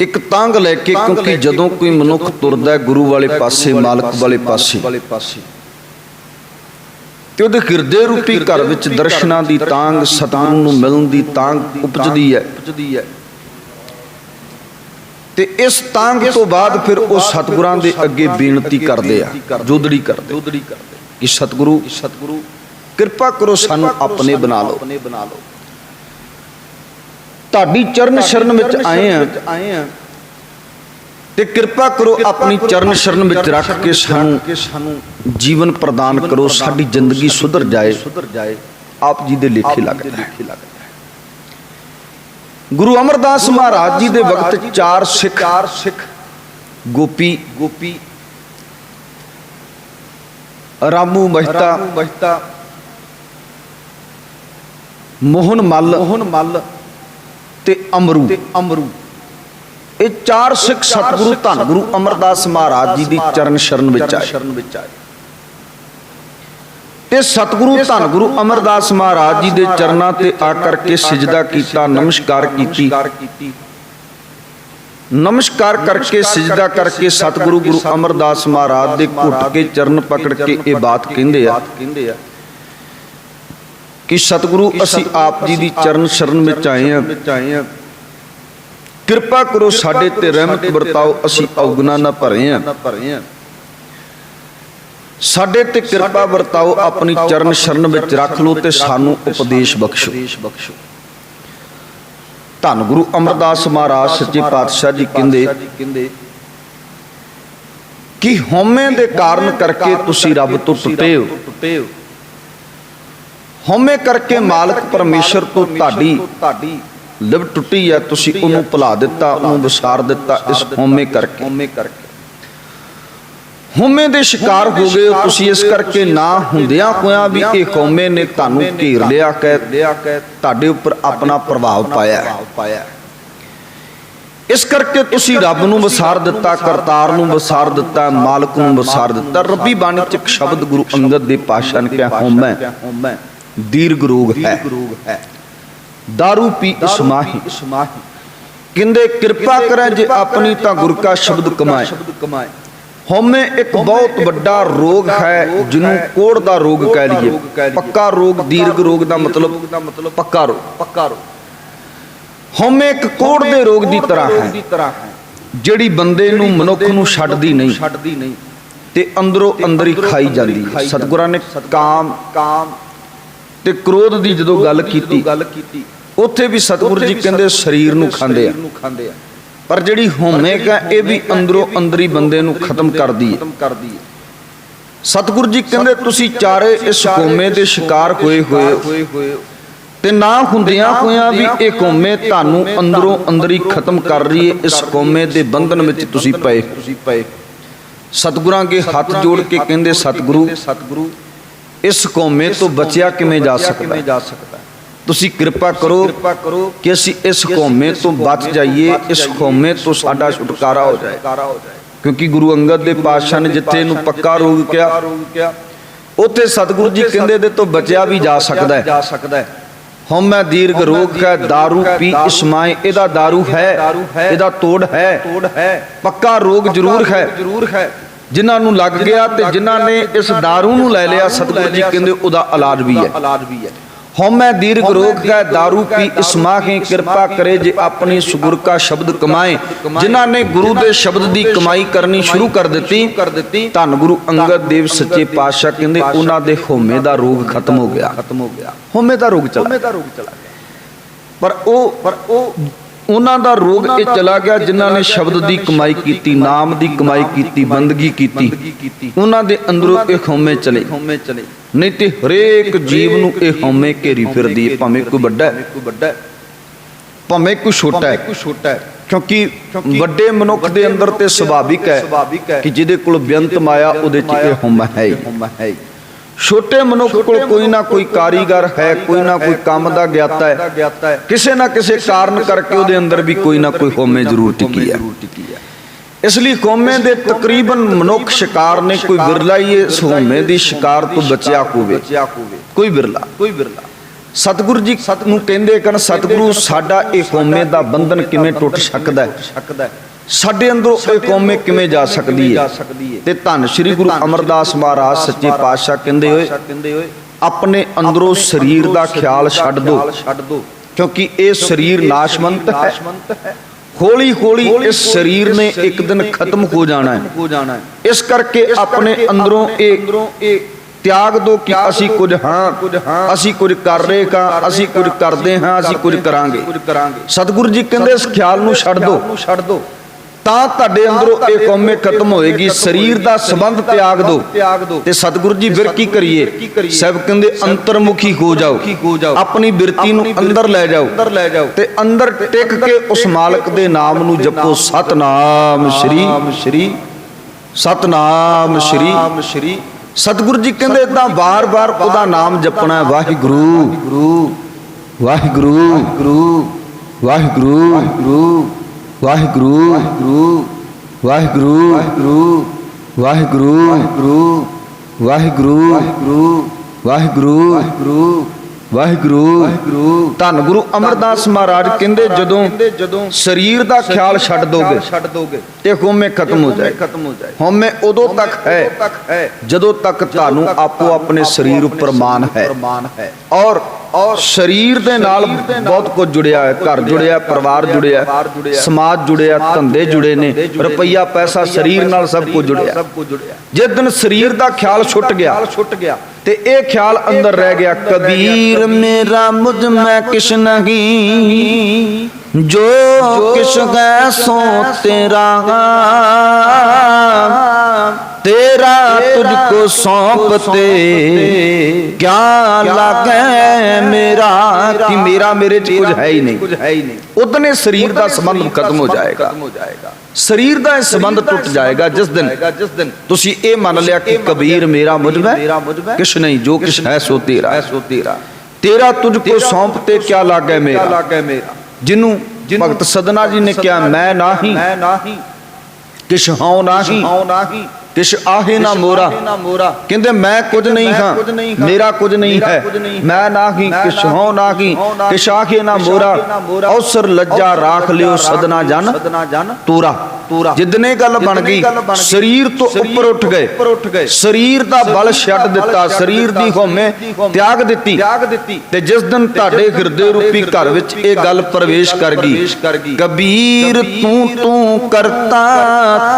ਇੱਕ ਤਾਂਗ ਲੈ ਕੇ ਕਿਉਂਕਿ ਜਦੋਂ ਕੋਈ ਮਨੁੱਖ ਤੁਰਦਾ ਹੈ ਗੁਰੂ ਵਾਲੇ ਪਾਸੇ ਮਾਲਕ ਵਾਲੇ ਪਾਸੇ। ਤੇ ਉਹਦੇ ਹਿਰਦੇ ਰੂਪੀ ਘਰ ਵਿੱਚ ਦਰਸ਼ਨਾਂ ਦੀ ਤਾਂਗ ਸਤਿਗੁਰੂ ਨੂੰ ਮਿਲਣ ਦੀ ਤਾਂਗ ਉਪਜਦੀ ਹੈ। ਤੇ ਇਸ ਤਾਂਗ ਤੋਂ ਬਾਅਦ ਫਿਰ ਉਹ ਸਤਿਗੁਰਾਂ ਦੇ ਅੱਗੇ ਬੇਨਤੀ ਕਰਦੇ ਆ ਜੋਦੜੀ ਕਰਦੇ ਕਿ ਸਤਿਗੁਰੂ ਸਤਿਗੁਰੂ ਕਿਰਪਾ ਕਰੋ ਸਾਨੂੰ ਆਪਣੇ ਬਣਾ ਲਓ। ਤੁਹਾਡੀ ਚਰਨ ਸ਼ਰਨ ਵਿੱਚ ਆਏ ਆ ਤੇ ਕਿਰਪਾ ਕਰੋ ਆਪਣੀ ਚਰਨ ਸ਼ਰਨ ਵਿੱਚ ਰੱਖ ਕੇ ਸਾਨੂੰ ਜੀਵਨ ਪ੍ਰਦਾਨ ਕਰੋ ਸਾਡੀ ਜ਼ਿੰਦਗੀ ਸੁਧਰ ਜਾਏ। ਆਪ ਜੀ ਦੇ ਲੇਖੇ ਲੱਗਦਾ ਹੈ। ਗੁਰੂ ਅਮਰਦਾਸ ਮਹਾਰਾਜ ਜੀ ਦੇ ਵਕਤ ਚਾਰ ਸਿੱਖ ਸਿੱਖ ਗੋਪੀ ਗੋਪੀ ਰਾਮੂ ਮਹਿਤਾ ਮਹਿਤਾ ਮੋਹਨ ਮੱਲ ਮੋਹਨ ਮੱਲ ਤੇ ਅਮਰੂ। ਤੇ ਅਮਰੂ। ਇਹ ਚਾਰ ਸਿੱਖ ਸਤਿਗੁਰੂ ਧੰਨ ਗੁਰੂ ਅਮਰਦਾਸ ਮਹਾਰਾਜ ਜੀ ਦੀ ਚਰਨ ਸ਼ਰਨ ਵਿੱਚ ਆਏ। ਤੇ ਸਤਿਗੁਰੂ ਧੰਨ ਗੁਰੂ ਅਮਰਦਾਸ ਮਹਾਰਾਜ ਜੀ ਦੇ ਚਰਨਾਂ ਤੇ ਆ ਕਰਕੇ ਸਿਜਦਾ ਕੀਤਾ ਨਮਸਕਾਰ ਕੀਤੀ। ਨਮਸਕਾਰ ਕਰਕੇ ਸਿਜਦਾ ਕਰਕੇ ਸਤਿਗੁਰੂ ਗੁਰੂ ਅਮਰਦਾਸ ਮਹਾਰਾਜ ਦੇ ਘੁੱਟ ਕੇ ਚਰਨ ਪਕੜ ਕੇ ਇਹ ਬਾਤ ਕਹਿੰਦੇ ਆ। ਕਿ ਸਤਿਗੁਰੂ ਅਸੀਂ ਆਪ ਜੀ ਦੀ ਚਰਨ ਸ਼ਰਨ ਵਿੱਚ ਆਏ ਆ ਕਿਰਪਾ ਕਰੋ ਸਾਡੇ ਤੇ ਰਹਿਮਤ ਵਰਤਾਓ ਅਸੀਂ ਔਗਣਾ ਨਾ ਭਰੇ ਆ ਸਾਡੇ ਤੇ ਕਿਰਪਾ ਵਰਤਾਓ ਆਪਣੀ ਚਰਨ ਸ਼ਰਨ ਵਿੱਚ ਰੱਖ ਲਓ ਤੇ ਸਾਨੂੰ ਉਪਦੇਸ਼ ਬਖਸ਼ੋ। ਧੰਨ ਗੁਰੂ ਅਮਰਦਾਸ ਮਹਾਰਾਜ ਸੱਚੇ ਪਾਤਸ਼ਾਹ ਜੀ ਕਹਿੰਦੇ ਕਿ ਹਉਮੈ ਦੇ ਕਾਰਨ ਕਰਕੇ ਤੁਸੀਂ ਰੱਬ ਤੋਂ ਟੁੱਟੇ ਹੋ। ਹਉਮੈ ਕਰਕੇ ਮਾਲਕ ਪਰਮੇਸ਼ਰ ਤੋਂ ਤੁਹਾਡੀ ਤੁਹਾਡੀ ਲਿਵ ਟੁੱਟੀ ਹੈ ਤੁਸੀਂ ਉਹਨੂੰ ਭੁਲਾ ਦਿੱਤਾ ਉਹਨੂੰ ਵਿਸਾਰ ਦਿੱਤਾ ਇਸ ਹਉਮੈ ਕਰਕੇ। ਹਉਮੈ ਕਰਕੇ। ਹਉਮੈ ਦੇ ਸ਼ਿਕਾਰ ਹੋ ਗਏ ਤੁਸੀਂ ਇਸ ਕਰਕੇ ਨਾ ਹੁੰਦਿਆਂ ਹੋਇਆਂ ਵੀ ਇਹ ਹਉਮੈ ਨੇ ਤੁਹਾਨੂੰ ਘੇਰ ਲਿਆ ਕਹਿ ਤੁਹਾਡੇ ਉੱਪਰ ਆਪਣਾ ਪ੍ਰਭਾਵ ਪਾਇਆ। ਇਸ ਕਰਕੇ ਤੁਸੀਂ ਰੱਬ ਨੂੰ ਵਿਸਾਰ ਦਿੱਤਾ ਕਰਤਾਰ ਨੂੰ ਵਿਸਾਰ ਦਿੱਤਾ ਮਾਲਕ ਨੂੰ ਵਿਸਾਰ ਦਿੱਤਾ। ਰੱਬੀ ਬਾਣੀ ਚ ਇੱਕ ਸ਼ਬਦ ਗੁਰੂ ਅੰਗਦ ਦੇ ਪਾਸ਼ਾ ਨੇ ਕਿਹਾ ਹਉਮੈ। ਦੀਰਘ ਰੋਗ ਹੈ दारू ਪੀ ਇਸਮਾਹੀ ਕਿੰਦੇ ਕਿਰਪਾ ਕਰੇ ਜੇ ਆਪਣੀ ਤਾਂ ਗੁਰ ਕਾ ਸ਼ਬਦ ਕਮਾਏ ਹਉਮੈ ਇੱਕ ਬਹੁਤ ਵੱਡਾ ਰੋਗ ਹੈ ਜਿਹਨੂੰ ਕੋੜ ਦਾ ਰੋਗ ਕਹਿ ਲਈਏ ਪੱਕਾ ਰੋਗ ਦੀਰਘ ਰੋਗ ਦਾ ਮਤਲਬ ਪੱਕਾ ਰੋਗ ਪੱਕਾ ਰੋਗ ਹਉਮੈ ਇੱਕ ਕੋੜ ਦੇ ਰੋਗ ਦੀ ਤਰ੍ਹਾਂ ਹੈ ਜਿਹੜੀ ਬੰਦੇ ਨੂੰ ਮਨੁੱਖ ਨੂੰ ਛੱਡਦੀ ਨਹੀਂ ਛੱਡਦੀ ਨਹੀਂ ਤੇ ਅੰਦਰੋਂ ਅੰਦਰ ਹੀ ਖਾਈ ਜਾਂਦੀ ਹੈ ਸਤਿਗੁਰਾਂ ਨੇ ਕਾਮ ਕਾਮ ਤੇ ਕ੍ਰੋਧ ਦੀ ਜਦੋਂ ਗੱਲ ਕੀਤੀ ਗੱਲ ਕੀਤੀ ਉੱਥੇ ਵੀ ਸਤਿਗੁਰੂ ਜੀ ਕਹਿੰਦੇ ਸਰੀਰ ਨੂੰ ਖਾਂਦੇ ਆ। ਪਰ ਜਿਹੜੀ ਹਉਮੈ ਕਾ ਇਹ ਵੀ ਅੰਦਰੋਂ ਅੰਦਰੀ ਬੰਦੇ ਨੂੰ ਖਤਮ ਕਰਦੀ ਹੈ ਸਤਿਗੁਰੂ ਜੀ ਕਹਿੰਦੇ ਤੁਸੀਂ ਚਾਰੇ ਇਸ ਹਉਮੈ ਦੇ ਸ਼ਿਕਾਰ ਹੋਏ ਹੋਏ ਤੇ ਨਾ ਹੁੰਦਿਆਂ ਹੋਇਆਂ ਵੀ ਇਹ ਹਉਮੈ ਤੁਹਾਨੂੰ ਅੰਦਰੋਂ ਅੰਦਰੀ ਖਤਮ ਕਰ ਰਹੀ ਹੈ ਇਸ ਹਉਮੈ ਦੇ ਬੰਧਨ ਵਿੱਚ ਤੁਸੀਂ ਪਏ। ਤੁਸੀਂ ਪਏ। ਸਤਿਗੁਰਾਂ ਕੇ ਹੱਥ ਜੋੜ ਕੇ ਕਹਿੰਦੇ ਸਤਿਗੁਰੂ ਸਤਿਗੁਰੂ ਇਸ ਕੌਮੇ ਤੋਂ ਬਚਿਆ ਕਿਵੇਂ ਜਾ ਸਕਦਾ ਜਾ ਸਕਦਾ ਤੁਸੀਂ ਕਿਰਪਾ ਕਰੋ ਕਿਰਪਾ ਕਰੋ ਕਿ ਅਸੀਂ ਇਸ ਕੌਮੇ ਤੋਂ ਬਚ ਜਾਈਏ ਇਸ ਕੌਮੇ ਤੋਂ ਸਾਡਾ ਛੁਟਕਾਰਾ ਹੋ ਜਾਏ ਕਿਉਂਕਿ ਗੁਰੂ ਅੰਗਦ ਦੇ ਪਾਤਸ਼ਾਹ ਨੇ ਜਿੱਥੇ ਇਹਨੂੰ ਪੱਕਾ ਰੋਗ ਕਿਹਾ ਉੱਥੇ ਸਤਿਗੁਰੂ ਜੀ ਕਹਿੰਦੇ ਦੇ ਤੋਂ ਬਚਿਆ ਵੀ ਜਾ ਸਕਦਾ ਹੈ ਜਾ ਸਕਦਾ ਹੈ ਹਉਮੈ ਦੀਰਘ ਰੋਗ ਹੈ दारू ਪੀ ਇਸਮਾਏ ਇਹਦਾ दारू ਹੈ ਇਹਦਾ ਤੋੜ ਹੈ ਤੋੜ ਹੈ ਪੱਕਾ ਰੋਗ ਜ਼ਰੂਰ ਹੈ ਜ਼ਰੂਰ ਹੈ ਜਿਨ੍ਹਾਂ ਨੂੰ ਲੱਗ ਗਿਆ ਤੇ ਜਿਨ੍ਹਾਂ ਨੇ ਇਸ दारू ਨੂੰ ਲੈ ਲਿਆ ਸਤਿਗੁਰੂ ਜੀ ਕਹਿੰਦੇ ਉਹਦਾ ਇਲਾਜ ਵੀ ਹੈ ਇਲਾਜ ਵੀ ਹੈ ਹਉਮੈ ਦੀਰਘ ਰੋਗ ਹੈ दारू ਪੀ ਇਸਮਾਹੇ ਕਿਰਪਾ ਕਰੇ ਜੇ ਆਪਣੀ ਸੁਗੁਰ ਕਾ ਸ਼ਬਦ ਕਮਾਏ ਜਿਨ੍ਹਾਂ ਨੇ ਗੁਰੂ ਦੇ ਸ਼ਬਦ ਦੀ ਕਮਾਈ ਕਰਨੀ ਸ਼ੁਰੂ ਕਰ ਦਿੱਤੀ ਕਰ ਦਿੱਤੀ ਧੰਨ ਗੁਰੂ ਅੰਗਦ ਦੇਵ ਸੱਚੇ ਪਾਤਸ਼ਾਹ ਕਹਿੰਦੇ ਉਹਨਾਂ ਦੇ ਹਉਮੈ ਦਾ ਰੋਗ ਖਤਮ ਹੋ ਗਿਆ ਖਤਮ ਹੋ ਗਿਆ ਹਉਮੈ ਦਾ ਰੋਗ ਚਲਾ ਹਉਮੈ ਦਾ ਰੋਗ ਚਲਾ ਗਿਆ ਪਰ ਉਹ ਪਰ ਉਹ ਉਹਨਾਂ ਦਾ ਰੋਗ ਇਹ ਚਲਾ ਗਿਆ ਜਿਨ੍ਹਾਂ ਨੇ ਸ਼ਬਦ ਦੀ ਕਮਾਈ ਕੀਤੀ ਨਾਮ ਦੀ ਕਮਾਈ ਕੀਤੀ ਬੰਦਗੀ ਕੀਤੀ ਉਹਨਾਂ ਦੇ ਅੰਦਰੋਂ ਇਹ ਹਉਮੈ ਚਲੇ। ਨਹੀਂ ਤੇ ਹਰੇਕ ਜੀਵ ਨੂੰ ਇਹ ਹਉਮੈ ਘੇਰੀ ਫਿਰਦੀ ਹੈ। ਭਾਵੇਂ ਕੋਈ ਵੱਡਾ ਹੈ। ਭਾਵੇਂ ਕੋਈ ਛੋਟਾ ਹੈ। ਕਿਉਂਕਿ ਵੱਡੇ ਮਨੁੱਖ ਦੇ ਅੰਦਰ ਤੇ ਸੁਭਾਵਿਕ ਹੈ ਕਿ ਜਿਹਦੇ ਕੋਲ ਬੇਅੰਤ ਮਾਇਆ ਉਹਦੇ ਚ ਇਹ ਹਉਮੈ ਹੀ। ਛੋਟੇ ਮਨੁੱਖ ਕੋਲ ਕੋਈ ਨਾ ਕੋਈ ਕਾਰੀਗਰ ਹੈ ਕੋਈ ਨਾ ਕੋਈ ਕੰਮ ਦਾ ਗਿਆਤਾ ਹੈ। ਕਿਸੇ ਨਾ ਕਿਸੇ ਕਾਰਨ ਕਰਕੇ ਉਹਦੇ ਅੰਦਰ ਵੀ ਕੋਈ ਨਾ ਕੋਈ ਹਉਮੈ ਜ਼ਰੂਰ ਟਿਕੀ ਹੈ। ਇਸ ਲਈ ਕੌਮੇ ਦੇ ਤਕਰੀਬਨ ਮਨੁੱਖ ਸ਼ਿਕਾਰ ਨੇ ਕੋਈ ਵਿਰਲਾ ਹੀ ਇਸ ਹਉਮੈ ਦੀ ਸ਼ਿਕਾਰ ਤੋਂ ਬਚਿਆ ਹੋਵੇ। ਕੋਈ ਵਿਰਲਾ। ਕੋਈ ਵਿਰਲਾ। ਸਤਿਗੁਰੂ ਜੀ ਸਤ ਨੂੰ ਕਹਿੰਦੇ ਕਨ ਸਤਿਗੁਰੂ ਸਾਡਾ ਇਹ ਕੌਮੇ ਦਾ ਬੰਧਨ ਕਿਵੇਂ ਟੁੱਟ ਸਕਦਾ ਹੈ? ਸਾਡੇ ਅੰਦਰੋਂ ਇਹ ਕੌਮੇ ਕਿਵੇਂ ਜਾ ਸਕਦੀ ਹੈ ਤੇ ਧੰਨ ਸ੍ਰੀ ਗੁਰੂ ਅਮਰਦਾਸ ਮਹਾਰਾਜ ਸੱਚੇ ਪਾਤਸ਼ਾਹ ਕਹਿੰਦੇ ਹੋਏ ਆਪਣੇ ਅੰਦਰੋਂ ਸਰੀਰ ਦਾ ਖਿਆਲ ਛੱਡ ਦਿਓ ਕਿਉਂਕਿ ਇਹ ਸਰੀਰ ਨਾਸ਼ਵੰਤ ਹੈ। ਹੌਲੀ ਹੌਲੀ ਇਸ ਸਰੀਰ ਨੇ ਇੱਕ ਦਿਨ ਖਤਮ ਹੋ ਜਾਣਾ ਹੈ। ਇਸ ਕਰਕੇ ਆਪਣੇ ਅੰਦਰੋਂ ਇਹ ਤਿਆਗ ਦੋ ਕਿ ਅਸੀਂ ਕੁਝ ਹਾਂ ਅਸੀਂ ਕੁਝ ਕਰ ਰਹੇ ਹਾਂ ਅਸੀਂ ਕੁਝ ਕਰਦੇ ਹਾਂ ਅਸੀਂ ਕੁਝ ਕਰਾਂਗੇ। ਸਤਿਗੁਰੂ ਜੀ ਕਹਿੰਦੇ ਇਸ ਖਿਆਲ ਨੂੰ ਛੱਡ ਦਿਓ ਤਾਂ ਤੁਹਾਡੇ ਅੰਦਰੋਂ ਇਹ ਕੌਮੇ ਖਤਮ ਹੋਏਗੀ। ਸਰੀਰ ਦਾ ਸੰਬੰਧ ਤਿਆਗ ਦਿਓ। ਤੇ ਸਤਿਗੁਰੂ ਜੀ ਫਿਰ ਕੀ ਕਰੀਏ? ਸਭ ਕਹਿੰਦੇ ਅੰਤਰਮੁਖੀ ਹੋ ਜਾਓ। ਆਪਣੀ ਬਿਰਤੀ ਨੂੰ ਅੰਦਰ ਲੈ ਜਾਓ। ਤੇ ਅੰਦਰ ਟਿਕ ਕੇ ਉਸ ਮਾਲਕ ਦੇ ਨਾਮ ਨੂੰ ਜਪੋ। ਸਤਨਾਮ ਸ਼੍ਰੀ। ਸ਼੍ਰੀ। ਸਤਨਾਮ ਸ਼੍ਰੀ। ਸ਼੍ਰੀ। ਸਤਿਗੁਰੂ ਜੀ ਕਹਿੰਦੇ ਤਾਂ ਵਾਰ-ਵਾਰ ਉਹਦਾ ਨਾਮ ਜਪਣਾ ਹੈ ਵਾਹਿਗੁਰੂ। ਵਾਹਿਗੁਰੂ। ਵਾਹਿਗੁਰੂ। ਵਾਹਿਗੁਰੂ। ਵਾਹਿਗੁਰੂ ਵਾਹਿਗੁਰੂ ਵਾਹਿਗੁਰੂ ਵਾਹਿਗੁਰੂ ਵਾਹਿਗੁਰੂ ਧੰਨ ਗੁਰੂ ਅਮਰਦਾਸ ਮਹਾਰਾਜ ਕਹਿੰਦੇ ਜਦੋਂ ਜਦੋਂ ਸਰੀਰ ਦਾ ਖਿਆਲ ਛੱਡ ਦੋਗੇ। ਛੱਡ ਦੋਗੇ। ਤੇ ਹਉਮੈ ਖਤਮ ਹੋ ਜਾਏ। ਖਤਮ ਹੋ ਜਾਏ। ਹਉਮੈ ਉਦੋਂ ਤੱਕ ਹੈ ਜਦੋਂ ਤੱਕ ਤੁਹਾਨੂੰ ਆਪੋ ਆਪਣੇ ਸਰੀਰ ਉੱਪਰ ਮਾਨ ਹੈ। ਔਰ ਔਰ ਸਰੀਰ ਦੇ ਨਾਲ ਬਹੁਤ ਕੁਝ ਜੁੜਿਆ ਹੈ ਘਰ ਜੁੜਿਆ ਪਰਿਵਾਰ ਜੁੜਿਆ ਸਮਾਜ ਜੁੜਿਆ ਧੰਦੇ ਜੁੜੇ ਨੇ। ਰੁਪਈਆ ਪੈਸਾ ਸਰੀਰ ਨਾਲ ਸਭ ਕੁਝ ਜੁੜਿਆ। ਜਿਸ ਦਿਨ ਸਰੀਰ ਦਾ ਖਿਆਲ ਛੁੱਟ ਗਿਆ ਛੁੱਟ ਗਿਆ। ਤੇ ਇਹ ਖਿਆਲ ਅੰਦਰ ਰਹਿ ਗਿਆ ਕਬੀਰ ਮੇਰਾ ਮੁਝ ਮੈਂ ਕਿਛ ਨਹੀਂ। ਜੋ ਕਿਛ ਗੈ ਸੋ ਤੇਰਾ ਤੇਰਾ ਤੁਝ ਕੋ ਸੌਂਪਤੇ। ਕਿਆ ਲਾਗੇ ਮੇਰਾ ਕਿ ਮੇਰਾ ਮੇਰੇ ਚ ਕੁਝ ਹੈ ਹੀ ਨਹੀਂ। ਉਦਨੇ ਸਰੀਰ ਦਾ ਸੰਬੰਧ ਖਤਮ ਹੋ ਜਾਏਗਾ। ਸਰੀਰ ਦਾ ਇਹ ਸੰਬੰਧ ਟੁੱਟ ਜਾਏਗਾ ਜਿਸ ਦਿਨ ਤੁਸੀਂ ਇਹ ਮੰਨ ਲਿਆ ਕਿ ਕਬੀਰ ਮੇਰਾ ਮੁਝ ਮੈਂ ਕਿਛ ਨਹੀਂ ਜੋ ਕਿਛ ਹੈ ਸੋ ਤੇਰਾ। ਤੇਰਾ। ਤੁਝ ਕੋ ਸੌਂਪਤੇ ਕਿਆ ਲਾਗੇ ਮੇਰਾ। ਲਾਗੇ ਮੇਰਾ। ਜਿਹਨੂੰ ਭਗਤ ਸਦਨਾ ਜੀ ਨੇ ਕਿਹਾ ਮੈਂ ਨਾਹੀ ਮੈਂ ਨਾਹੀ ਕਿਛ ਹਉ ਨਾਹੀ ਹਉ ਨਾਹੀ ਕਿਛ ਆਹੇ ਨਾ ਮੋਰਾ। ਕਹਿੰਦੇ ਮੈਂ ਕੁਝ ਨਹੀਂ ਹਾਂ ਮੇਰਾ ਕੁਝ ਨਹੀਂ ਹੈ। ਮੈਂ ਨਾਹੀ ਕਿਛ ਹਉ ਨਾਹੀ ਕਿਛ ਆਹੇ ਨਾ ਮੋਰਾ। ਅਵਸਰ ਲੱਜਾ ਰਾਖ ਲਿਓ ਸਦਨਾ ਜਨ। ਤੂਰਾ। ਜਿੱਦਨੇ ਗੱਲ ਬਣ ਗਈ ਸਰੀਰ ਤੋਂ ਉੱਪਰ ਉੱਠ ਗਏ। ਸਰੀਰ ਦਾ ਬਲ ਛੱਡ ਦਿੱਤਾ ਸਰੀਰ ਦੀ ਹਉਮੈ ਤਿਆਗ ਦਿੱਤੀ। ਤੇ ਜਿਸ ਦਿਨ ਤੁਹਾਡੇ ਹਿਰਦੇ ਰੂਪੀ ਘਰ ਵਿੱਚ ਇਹ ਗੱਲ ਪ੍ਰਵੇਸ਼ ਕਰ ਗਈ। ਕਬੀਰ ਤੂੰ ਤੂੰ ਕਰਤਾ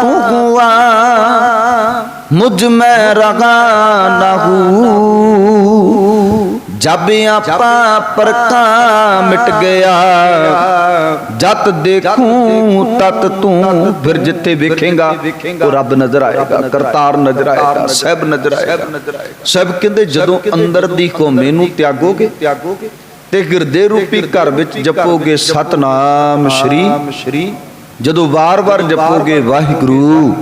ਤੂੰ ਹੁਆ। ਮੁਝ ਮੈਂ ਰਗਾ ਨਹੂ ਜਬ ਆਪਾ ਪਰਕਾ ਮਿਟ ਗਿਆ, ਜਤ ਦੇਖੂੰ, ਤਤ ਤੂੰ ਫਿਰ ਜਿੱਥੇ ਵੇਖੇਗਾ, ਉਹ ਰੱਬ ਨਜ਼ਰ ਆਏਗਾ, ਕਰਤਾਰ ਨਜ਼ਰ ਆਏਗਾ ਸਭ ਨਜ਼ਰ ਆਏਗਾ। ਸਭ ਕਹਿੰਦੇ, ਜਦੋਂ ਅੰਦਰ ਦੀ ਕੋਮੇ ਨੂੰ ਤਿਆਗੋਗੇ, ਤੇ ਗਿਰਦੇ ਰੂਪੀ ਘਰ ਵਿੱਚ ਜਪੋਗੇ ਸਤਨਾਮ ਸ਼੍ਰੀ। ਜਦੋਂ ਵਾਰ-ਵਾਰ ਜਪੋਗੇ ਵਾਹਿਗੁਰੂ।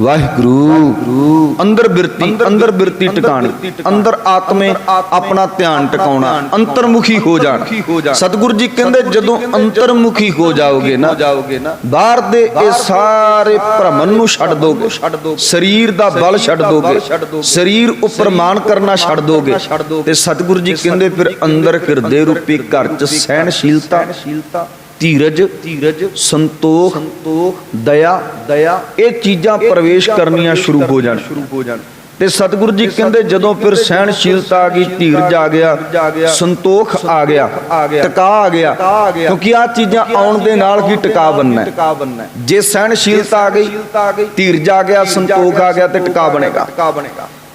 ਵਾਹਿਗੁਰੂ। ਅੰਦਰ ਬਿਰਤੀ ਅੰਦਰ ਬਿਰਤੀ ਟਿਕਾਣੀ। ਅੰਦਰ ਆਤਮੇ ਆਪਣਾ ਧਿਆਨ ਟਿਕਾਉਣਾ। ਅੰਤਰਮੁਖੀ ਹੋ ਜਾਣਾ। ਸਤਿਗੁਰੂ ਜੀ ਕਹਿੰਦੇ ਜਦੋਂ ਅੰਤਰਮੁਖੀ ਹੋ ਜਾਓਗੇ ਨਾ ਬਾਹਰ ਦੇ ਇਹ ਸਾਰੇ ਭ੍ਰਮਣ ਨੂੰ ਛੱਡ ਦੋਗੇ। ਸਰੀਰ ਦਾ ਬਲ ਛੱਡ ਦੋਗੇ। ਸਰੀਰ ਉੱਪਰ ਮਾਨ ਕਰਨਾ ਛੱਡ ਦੋਗੇ। ਤੇ ਸਤਿਗੁਰੂ ਜੀ ਕਹਿੰਦੇ ਫਿਰ ਅੰਦਰ ਹਿਰਦੇ ਰੂਪੀ ਘਰ ਚ ਸਹਿਣਸ਼ੀਲਤਾ। ਧੀਰਜ ਧੀਰਜ ਸੰਤੋਖ ਸੰਤੋਖ ਦਇਆ ਦਇਆ ਇਹ ਚੀਜ਼ਾਂ ਪ੍ਰਵੇਸ਼ ਕਰਨੀਆਂ ਸ਼ੁਰੂ ਹੋ ਜਾਣ। ਸ਼ੁਰੂ ਹੋ ਜਾਣ। ਤੇ ਸਤਿਗੁਰੂ ਜੀ ਕਹਿੰਦੇ ਜਦੋਂ ਫਿਰ ਸਹਿਣਸ਼ੀਲਤਾ ਆ ਗਈ ਧੀਰਜ ਆ ਗਿਆ ਸੰਤੋਖ ਆ ਗਿਆ ਟਿਕਾ ਆ ਗਿਆ। ਕਿਉਂਕਿ ਆ ਚੀਜ਼ਾਂ ਆਉਣ ਦੇ ਨਾਲ ਹੀ ਟਿਕਾ ਬੰਨਣਾ ਹੈ ਜੇ ਸਹਿਣਸ਼ੀਲਤਾ ਆ ਗਈ ਧੀਰਜ ਆ ਗਿਆ ਸੰਤੋਖ ਆ ਗਿਆ ਤੇ ਟਿਕਾ ਬਣੇਗਾ।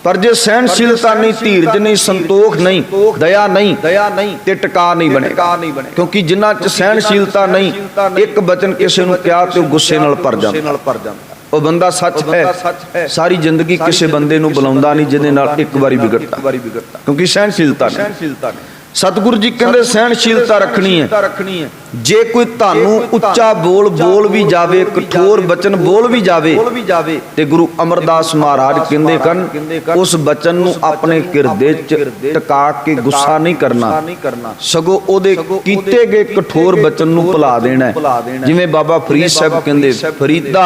ਪਰ ਜੇ ਸਹਿਣਸ਼ੀਲਤਾ ਨਹੀਂ, ਧੀਰਜ ਨਹੀਂ, ਸੰਤੋਖ ਨਹੀਂ, ਦਇਆ ਨਹੀਂ, ਤੇ ਟਿਕਾ ਨਹੀਂ ਬਣੇਗਾ ਕਿਉਂਕਿ ਜਿੰਨਾ ਚ ਸਹਿਣਸ਼ੀਲਤਾ ਨਹੀਂ, ਇੱਕ ਬਚਨ ਕਿਸੇ ਨੂੰ ਕਿਹਾ ਤੇ ਉਹ ਗੁੱਸੇ ਨਾਲ ਭਰ ਜਾਂਦਾ। ਉਹ ਬੰਦਾ ਸੱਚ ਹੈ, ਸਾਰੀ ਜ਼ਿੰਦਗੀ ਕਿਸੇ ਬੰਦੇ ਨੂੰ ਬੁਲਾਉਂਦਾ ਨਹੀਂ, ਜਿਹਦੇ ਨਾਲ ਇੱਕ ਵਾਰੀ ਵਿਗੜਦਾ। ਕਿਉਂਕਿ ਸਹਿਣਸ਼ੀਲਤਾ ਨਹੀਂ। ਸਤਿਗੁਰੂ ਜੀ ਕਹਿੰਦੇ ਸਹਿਣਸ਼ੀਲਤਾ ਰੱਖਣੀ ਹੈ। ਜੇ ਕੋਈ ਤੁਹਾਨੂੰ ਉੱਚਾ ਬੋਲ ਬੋਲ ਵੀ ਜਾਵੇ ਕਠੋਰ ਬਚਨ ਬੋਲ ਵੀ ਜਾਵੇ ਤੇ ਗੁਰੂ ਅਮਰਦਾਸ ਮਹਾਰਾਜ ਕਹਿੰਦੇ ਕਨ ਉਸ ਬਚਨ ਨੂੰ ਆਪਣੇ ਕਿਰਦੇ ਚ ਟਿਕਾ ਕੇ ਗੁੱਸਾ ਨਹੀਂ ਕਰਨਾ। ਸਗੋਂ ਉਹਦੇ ਕੀਤੇ ਗਏ ਕਠੋਰ ਬਚਨ ਨੂੰ ਭੁਲਾ ਦੇਣਾ। ਜਿਵੇਂ ਬਾਬਾ ਫਰੀਦ ਸਾਹਿਬ ਕਹਿੰਦੇ ਫਰੀਦਾ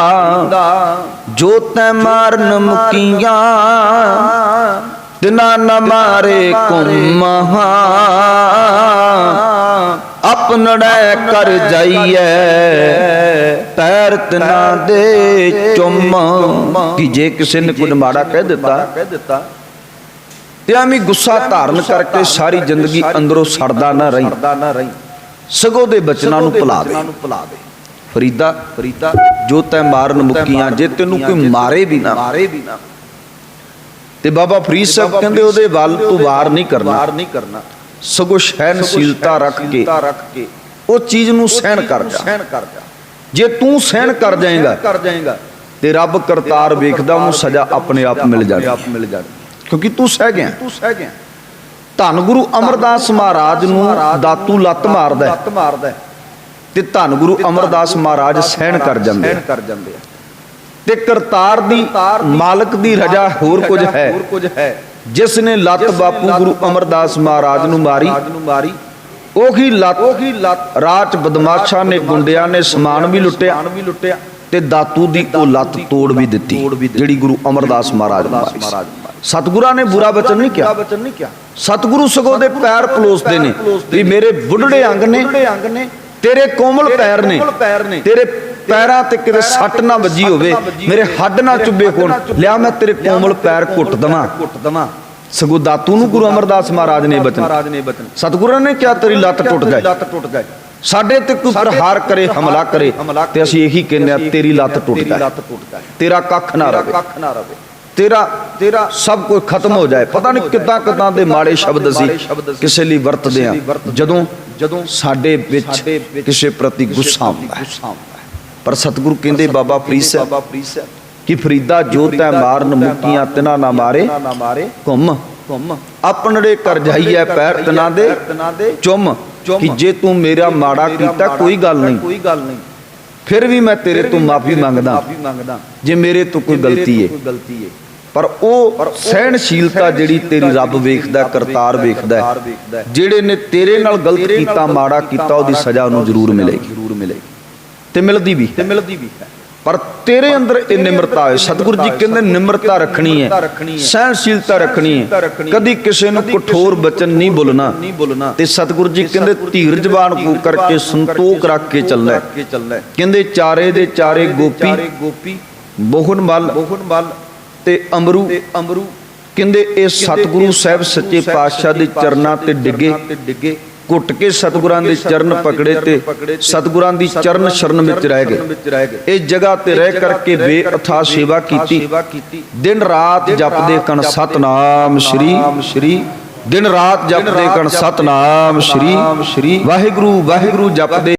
ਜੋ ਤੈ ਮਾਰਨ ਮੁਕੀਆਂ ਤਿਨਾ ਨ ਮਾਰੇ ਕੁਮਹਾ ਆਪਨੜੈ ਕਰ ਜਾਈਐ ਪੈਰ ਤਿਨਾ ਦੇ ਚੁੰਮ। ਕਿ ਜੇ ਕਿਸੇ ਨੇ ਕੁਝ ਮਾੜਾ ਕਹਿ ਦਿੱਤਾ ਤੇ ਐਵੇਂ ਗੁੱਸਾ ਧਾਰਨ ਕਰਕੇ ਸਾਰੀ ਜ਼ਿੰਦਗੀ ਅੰਦਰੋਂ ਸੜਦਾ ਨਾ ਰਹੀ। ਸਗੋਂ ਦੇ ਬਚਨਾਂ ਨੂੰ ਭੁਲਾ ਦੇ। ਬਚਨਾਂ ਨੂੰ ਭੁਲਾ ਦੇ। ਫਰੀਦਾ ਫਰੀਦਾ ਜੋ ਤੈ ਮਾਰਨ ਮੁਕੀਆਂ ਜੇ ਤੈਨੂੰ ਕੋਈ ਮਾਰੇ ਵੀ ਨਾ। ਮਾਰੇ ਵੀ ਨਾ। ਤੇ ਬਾਬਾ ਫਰੀਦ ਸਾਹਿਬ ਕਹਿੰਦੇ ਉਹਦੇ ਵੱਲ ਤੂੰ ਵਾਰ ਨਹੀਂ ਕਰਨਾ। ਵਾਰ ਨਹੀਂ ਕਰਨਾ। ਸਗੋਂ ਸਹਿਨਸ਼ੀਲਤਾ ਰੱਖ ਕੇ। ਰੱਖ ਕੇ। ਉਹ ਚੀਜ਼ ਨੂੰ ਸਹਿਣ ਕਰ ਜਾ। ਸਹਿਣ ਕਰ ਜਾ। ਜੇ ਤੂੰ ਸਹਿਣ ਕਰ ਜਾਏਗਾ ਕਰ ਜਾਏਗਾ। ਤੇ ਰੱਬ ਕਰਤਾਰ ਵੇਖਦਾ ਉਹਨੂੰ ਸਜ਼ਾ ਆਪਣੇ ਆਪ ਮਿਲ ਜਾਣੀ। ਆਪ ਮਿਲ ਜਾਣੀ। ਕਿਉਂਕਿ ਤੂੰ ਸਹਿ ਗਿਆ। ਤੂੰ ਸਹਿ ਗਿਆ। ਧੰਨ ਗੁਰੂ ਅਮਰਦਾਸ ਮਹਾਰਾਜ ਨੂੰ ਦਾਤੂ ਲੱਤ ਮਾਰਦਾ ਹੈ। ਮਾਰਦਾ। ਤੇ ਧੰਨ ਗੁਰੂ ਅਮਰਦਾਸ ਮਹਾਰਾਜ ਸਹਿਣ ਕਰ ਜਾਂਦੇ ਸਹਿਣ। ਕਰ ਜਾਂਦੇ ਆ। ਤੇ ਕਰਤਾਰ ਦੀ ਮਾਲਕ ਦੀ ਰਜਾ ਹੋਰ ਕੁਝ ਹੈ। ਜਿਸ ਨੇ ਲੱਤ ਬਾਪੂ ਗੁਰੂ ਅਮਰਦਾਸ ਮਹਾਰਾਜ ਨੂੰ ਮਾਰੀ। ਉਹੀ ਲੱਤ ਉਹੀ ਲੱਤ ਰਾਜ ਬਦਮਾਸ਼ਾਂ ਨੇ ਗੁੰਡਿਆਂ ਨੇ ਸਮਾਨ ਵੀ ਲੁੱਟਿਆ ਤੇ ਦਾਤੂ ਦੀ ਉਹ ਲੱਤ ਤੋੜ ਵੀ ਦਿੱਤੀ। ਜਿਹੜੀ ਗੁਰੂ ਅਮਰਦਾਸ ਮਹਾਰਾਜ ਮਾਰੀ। ਸਤਿਗੁਰਾਂ ਨੇ ਬੁਰਾ ਬਚਨ ਨਹੀਂ ਕਿਹਾ। ਸਤਿਗੁਰੂ ਸਗੋਂ ਦੇ ਪੈਰ ਪਲੋਸਦੇ ਨੇ ਵੀ ਮੇਰੇ ਬੁੱਢੜੇ ਅੰਗ ਨੇ ਤੇਰੇ ਕੋਮਲ ਪੈਰ ਨੇ। ਤੇਰੇ ਪੈਰਾਂ ਤੇ ਕਿਤੇ ਸੱਟ ਨਾ ਵੱਜੀ ਹੋਵੇ ਮੇਰੇ ਹੱਡ ਨਾ ਚੁੱਭੇ ਹੋਣ। ਲਿਆ ਮੈਂ ਤੇਰੇ ਕੋਮਲ ਪੈਰ ਘੁੱਟ ਦਵਾਂ। ਘੁੱਟ ਦਵਾਂ। ਸਗੋਂ ਦਾਤੂ ਨੂੰ ਗੁਰੂ ਅਮਰਦਾਸ ਮਹਾਰਾਜ ਨੇ ਬਚਨ। ਸਤਿਗੁਰਾਂ ਨੇ ਕਿਹਾ ਤੇਰੀ ਲੱਤ ਟੁੱਟ ਜਾਏ। ਲੱਤ ਟੁੱਟ ਜਾਏ। ਸਾਡੇ ਤੇ ਕੋਈ ਪ੍ਰਹਾਰ ਕਰੇ ਹਮਲਾ ਕਰੇ ਤੇ ਅਸੀਂ ਇਹੀ ਕਹਿੰਦੇ ਆ ਤੇਰੀ ਲੱਤ ਟੁੱਟ ਜਾਏ। ਤੇਰਾ ਕੱਖ ਨਾ ਰਵੇ। ਤੇਰਾ ਤੇਰਾ ਸਭ ਕੁਝ ਖਤਮ ਹੋ ਜਾਏ। ਪਤਾ ਨਹੀਂ ਕਿੱਦਾਂ ਕਿੱਦਾਂ ਦੇ ਮਾੜੇ ਸ਼ਬਦ ਅਸੀਂ ਕਿਸੇ ਲਈ ਵਰਤਦੇ ਆ ਜਦੋਂ ਜਦੋਂ ਸਾਡੇ ਵਿੱਚ ਕਿਸੇ ਪ੍ਰਤੀ ਗੁੱਸਾ ਆਉਂਦਾ ਹੈ। ਗੁੱਸਾ ਆਉਂਦਾ ਹੈ ਪਰ ਸਤਿਗੁਰੂ ਕਹਿੰਦੇ ਬਾਬਾ ਫਰੀਦ ਸਾਹਿਬ ਕਿ ਫਰੀਦਾ ਜੋ ਤੈ ਮਾਰਨ ਮੁਕੀਆਂ ਤਿਨਾ ਨਾ ਮਾਰੇ ਘੁੰਮ। ਆਪਣੜੇ ਕਰ ਜਾਈਐ ਪੈਰ ਤਿਨਾ ਦੇ ਚੁੰਮ ਕਿ ਜੇ ਤੂੰ ਮੇਰਾ ਮਾੜਾ ਕੀਤਾ ਕੋਈ ਗੱਲ ਨਹੀਂ। ਫਿਰ ਵੀ ਮੈਂ ਤੇਰੇ ਤੋਂ ਮਾਫੀ ਮੰਗਦਾ। ਜੇ ਮੇਰੇ ਤੋਂ ਕੋਈ ਗਲਤੀ ਹੈ ਹੈ ਪਰ ਉਹ ਸਹਿਣਸ਼ੀਲਤਾ ਜਿਹੜੀ ਤੇਰੀ ਰੱਬ ਵੇਖਦਾ ਕਰਤਾਰ ਵੇਖਦਾ ਹੈ। ਹੈ। ਜਿਹੜੇ ਨੇ ਤੇਰੇ ਨਾਲ ਗਲਤ ਕੀਤਾ ਮਾੜਾ ਕੀਤਾ ਉਹਦੀ ਸਜ਼ਾ ਉਹਨੂੰ ਜ਼ਰੂਰ ਮਿਲੇਗੀ। ਤੇ ਮਿਲਦੀ ਵੀ ਤੇ ਮਿਲਦੀ ਵੀ ਹੈ। ਪਰ ਤੇਰੇ ਅੰਦਰ ਇਹ ਨਿਮਰਤਾ ਹੈ। ਸਤਿਗੁਰੂ ਜੀ ਕਹਿੰਦੇ ਨਿਮਰਤਾ ਰੱਖਣੀ ਹੈ। ਸਹਿਣਸ਼ੀਲਤਾ ਰੱਖਣੀ ਹੈ। ਕਦੀ ਕਿਸੇ ਨੂੰ ਕਠੋਰ ਬਚਨ ਨਹੀਂ ਬੋਲਣਾ। ਤੇ ਸਤਿਗੁਰੂ ਜੀ ਕਹਿੰਦੇ ਧੀਰ ਜ਼ਬਾਨ ਕੋ ਕਰਕੇ ਸੰਤੋਖ ਰੱਖ ਕੇ ਚੱਲਣਾ। ਕਹਿੰਦੇ ਚਾਰੇ ਦੇ ਚਾਰੇ ਗੋਪੀ ਚਾਰੇ ਗੋਪੀ ਬੋਹਨ ਮਲ ਮੋਹਨ ਮਲ ਤੇ ਅਮਰੂ ਅਮਰੂ ਕਹਿੰਦੇ ਇਹ ਸਤਿਗੁਰੂ ਸਾਹਿਬ ਸੱਚੇ ਪਾਤਸ਼ਾਹ ਦੇ ਚਰਨਾਂ ਤੇ ਡਿੱਗੇ। ਘੁੱਟ ਕੇ ਸਤਿਗੁਰਾਂ ਦੇ ਚਰਨ ਪਕੜੇ ਤੇ ਸਤਿਗੁਰਾਂ ਦੀ ਚਰਨ ਸ਼ਰਨ ਵਿੱਚ ਰਹਿ ਗਏ। ਇਸ ਜਗ੍ਹਾ ਤੇ ਰਹਿ ਕਰਕੇ ਬੇਅਥਾ ਸੇਵਾ ਕੀਤੀ। ਸੇਵਾ ਕੀਤੀ। ਦਿਨ ਰਾਤ ਜਪਦੇ ਕਣ ਸਤਨਾਮ ਸ਼੍ਰੀ। ਸ਼੍ਰੀ। ਦਿਨ ਰਾਤ ਜਪਦੇ ਕਣ ਸਤਨਾਮ ਸ਼੍ਰੀ। ਸ਼੍ਰੀ। ਵਾਹਿਗੁਰੂ ਵਾਹਿਗੁਰੂ ਜਪਦੇ